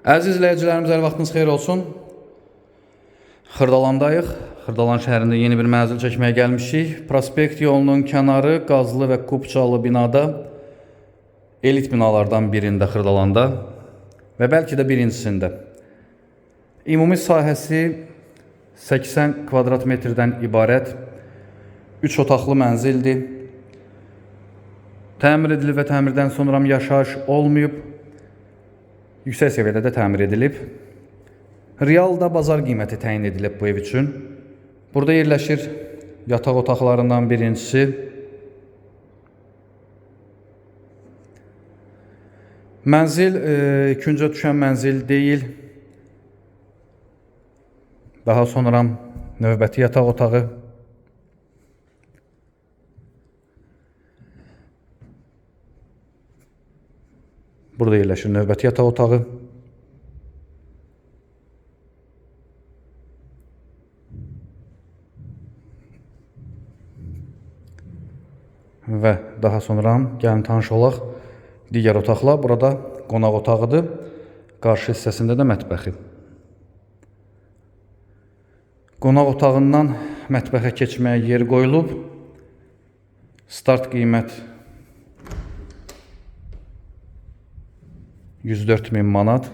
Əziz izləyicilərimiz, hər vaxtınız xeyir olsun. Xırdalandayıq. Xırdalan şəhərində yeni bir mənzil çəkməyə gəlmişik. Prospekt yolunun kənarı qazlı və kubçalı binada elit binalardan birində Xırdalanda və bəlkə də birincisində. Ümumi sahəsi 80 kvadrat metrdən ibarət 3 otaqlı mənzildir. Təmir edilib və təmirdən sonra yaşayış olmayıb. Yüksək səviyyədə də təmir edilib. Realda bazar qiyməti təyin edilib bu ev üçün. Burada yerləşir yataq otaqlarından birincisi. Mənzil e, ikincə düşən mənzil deyil. Daha sonra növbəti yataq otağı. Burada yerləşir növbəti yataq otağı. Və daha sonra gəlin tanış olaq digər otaqla. Burada qonaq otağıdır. Qarşı hissəsində də mətbəxi. Qonaq otağından mətbəxə keçməyə yer qoyulub. Start qiymət 104 min manat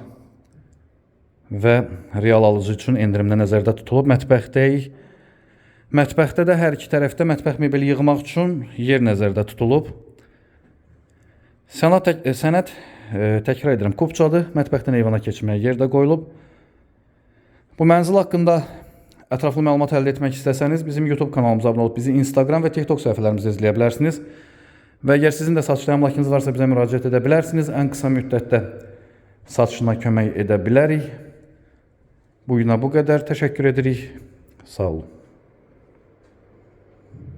və real alıcı üçün endirimdə nəzərdə tutulub. Mətbəxdəyik. Mətbəxdə də hər iki tərəfdə mətbəx mebeli yığmaq üçün yer nəzərdə tutulub. Sənət tək, sənət e, təkrar edirəm, kubçadır. Mətbəxdən eyvana keçməyə yer də qoyulub. Bu mənzil haqqında ətraflı məlumat əldə etmək istəsəniz, bizim YouTube kanalımıza abunə olub bizi Instagram və TikTok səhifələrimizdə izləyə bilərsiniz. Və əgər sizin də satışda əmlakınız varsa bizə müraciət edə bilərsiniz. Ən qısa müddətdə satışına kömək edə bilərik. Bu günə bu qədər. Təşəkkür edirik. Sağ olun.